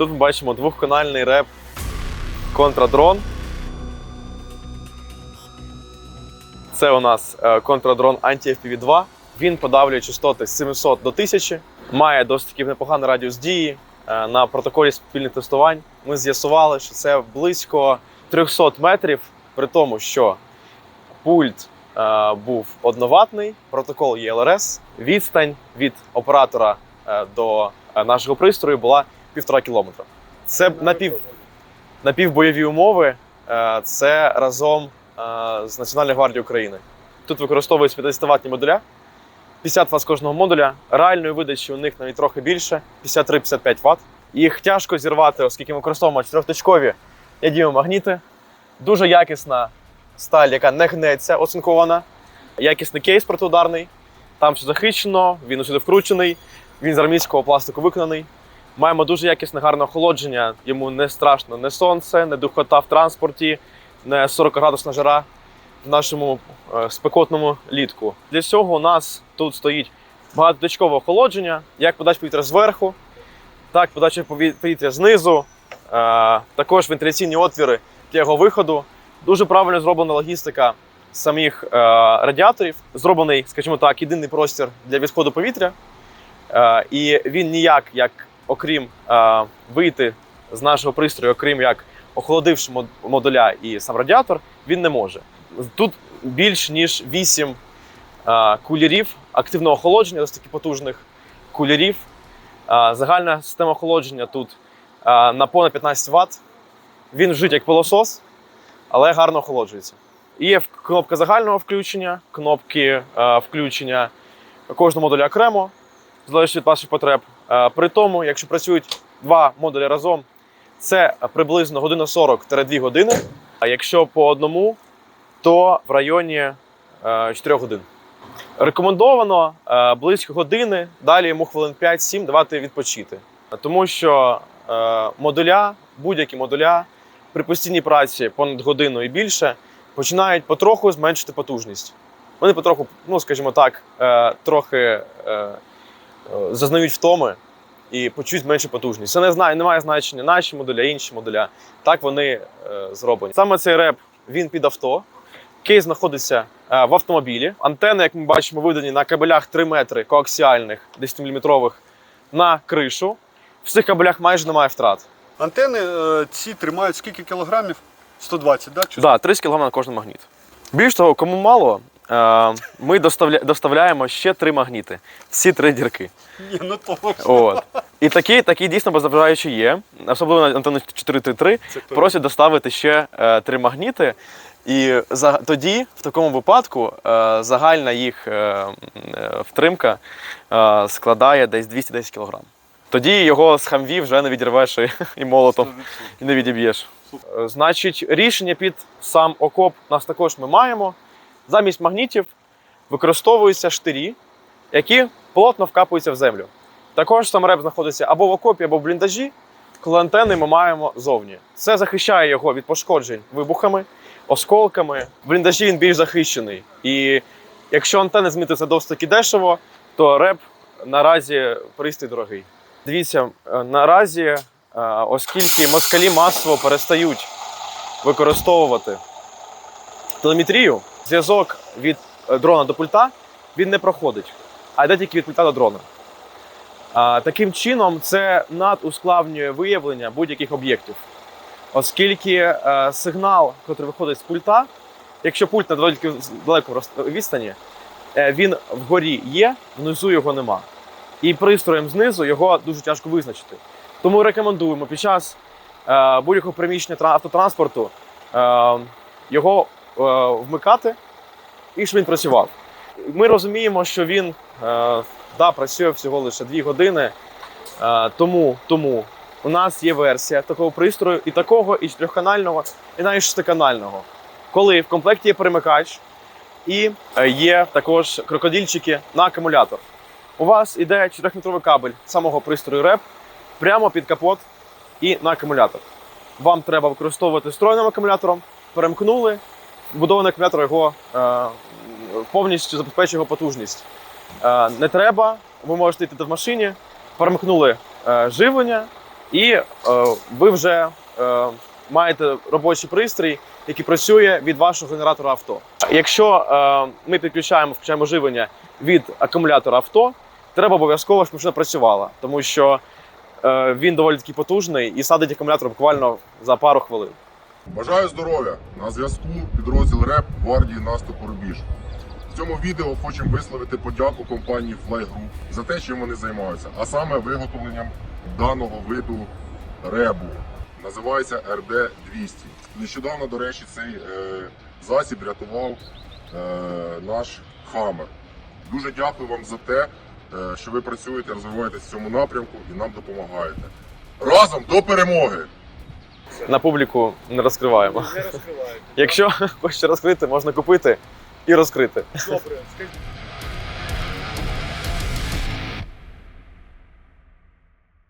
Тут ми бачимо двохканальний реп контрадрон. Це у нас е, контрадрон Anti-FPV-2. Він подавлює частоти з 700 до 1000, має досить таки непоганий радіус дії. Е, На протоколі спільних тестувань ми з'ясували, що це близько 300 метрів, при тому, що пульт е, був одноватний, протокол ЄЛРС, відстань від оператора е, до е, нашого пристрою була півтора кілометра. Це напів, напівбойові умови. е, Це разом е, з Національною гвардією України. Тут використовують 50 ватні модуля, 50 Вт з кожного модуля. Реальної видачі у них навіть трохи більше 53-55 Вт. Їх тяжко зірвати, оскільки ми використовуємо чотирьохточкові ядіомагніти. Дуже якісна сталь, яка не гнеться, оцинкована. Якісний кейс протиударний. Там все захищено, він усюди вкручений, він з армійського пластику виконаний. Маємо дуже якісне гарне охолодження. Йому не страшно не сонце, не духота в транспорті, не 40-градусна жара в нашому е, спекотному літку. Для цього у нас тут стоїть багатоточкове охолодження, як подача повітря зверху, так подача повітря знизу, е, також вентиляційні отвіри для його виходу. Дуже правильно зроблена логістика самих е, радіаторів. Зроблений, скажімо так, єдиний простір для відходу повітря. І він ніяк, як окрім е, вийти з нашого пристрою, окрім як охолодивши модуля і сам радіатор, він не може. Тут більш ніж 8 е, кулерів активного охолодження, досить таки потужних кулерів. Е, загальна система охолодження тут е, на понад 15 Вт. Він вжить як пилосос, але гарно охолоджується. Є кнопка загального включення, кнопки е, включення кожного модуля окремо, залежить від ваших потреб. Е, При тому, якщо працюють два модулі разом, це приблизно година 40-2 години. А якщо по одному, то в районі е, 4 годин. Рекомендовано е, близько години, далі йому хвилин 5-7 давати відпочити. Тому що е, модуля, будь-які модуля при постійній праці понад годину і більше починають потроху зменшити потужність. Вони потроху, ну скажімо так, е, трохи е, е, зазнають втоми і почують меншу потужність. Це не знає, не має значення наші модуля, інші модуля. Так вони е, зроблені. Саме цей реп він під авто. Кейс знаходиться е, в автомобілі. Антени, як ми бачимо, видані на кабелях 3 метри коаксіальних 10-мм на кришу. В цих кабелях майже немає втрат. Антени е, ці тримають скільки кілограмів? 120, так? Чи Да, 30 кг на кожен магніт. Більш того, кому мало, е, ми доставля- доставляємо ще три магніти. Всі три дірки. Ні, ну точно. От. І такі, такі дійсно беззаважаючі є. Особливо на антенну 433 просять доставити ще е, три магніти. І за, тоді, в такому випадку, е, загальна їх е, е, втримка е, складає десь 210 кг. Тоді його з хамві вже не відірвеш і, і молотом і не відіб'єш. Е, Значить, рішення під сам окоп нас також ми маємо. Замість магнітів використовуються штирі, які плотно вкапуються в землю. Також сам реп знаходиться або в окопі, або в бліндажі, коли антени ми маємо зовні. Це захищає його від пошкоджень вибухами, осколками. В бліндажі він більш захищений. І якщо антени змити досить таки дешево, то реп наразі пристрій дорогий. Дивіться, е, наразі, е, оскільки москалі масово перестають використовувати телеметрію, зв'язок від е, дрона до пульта він не проходить, а йде тільки від пульта до дрона. Таким чином, це надускладнює виявлення будь-яких об'єктів, оскільки е, сигнал, який виходить з пульта, якщо пульт на далеко відстані, е, він вгорі є, внизу його нема. І пристроєм знизу його дуже тяжко визначити. Тому рекомендуємо під час будь-якого приміщення автотранспорту його вмикати і щоб він працював. Ми розуміємо, що він е, да, працює всього лише 2 години. Е, тому, тому у нас є версія такого пристрою і такого, і чотирьохканального, і навіть шестиканального. Коли в комплекті є перемикач і е, є також крокодильчики на акумулятор. У вас іде 4-метровий кабель самого пристрою РЕП прямо під капот і на акумулятор. Вам треба використовувати встроєним акумулятором, перемкнули, вбудований акумулятор його е, повністю забезпечує його потужність. Е, не треба, ви можете йти в машині, перемкнули е, живлення, І е, ви вже е, маєте робочий пристрій, який працює від вашого генератора авто. Якщо е, ми підключаємо, включаємо живлення від акумулятора авто, треба обов'язково, щоб машина працювала, тому що е, він доволі таки потужний і садить акумулятор буквально за пару хвилин. Бажаю здоров'я! На зв'язку підрозділ РЕП гвардії наступу Рубіж. В цьому відео хочемо висловити подяку компанії Fly Group за те, чим вони займаються, а саме виготовленням даного виду ребу. Називається РД-200. Нещодавно, до речі, цей е, засіб рятував е, наш Хаммер. Дуже дякую вам за те, е, що ви працюєте, розвиваєтесь в цьому напрямку і нам допомагаєте. Разом до перемоги! На публіку не розкриваємо. Не розкриваємо. Якщо хочете розкрити, можна купити і розкрити. Добре, скажіть,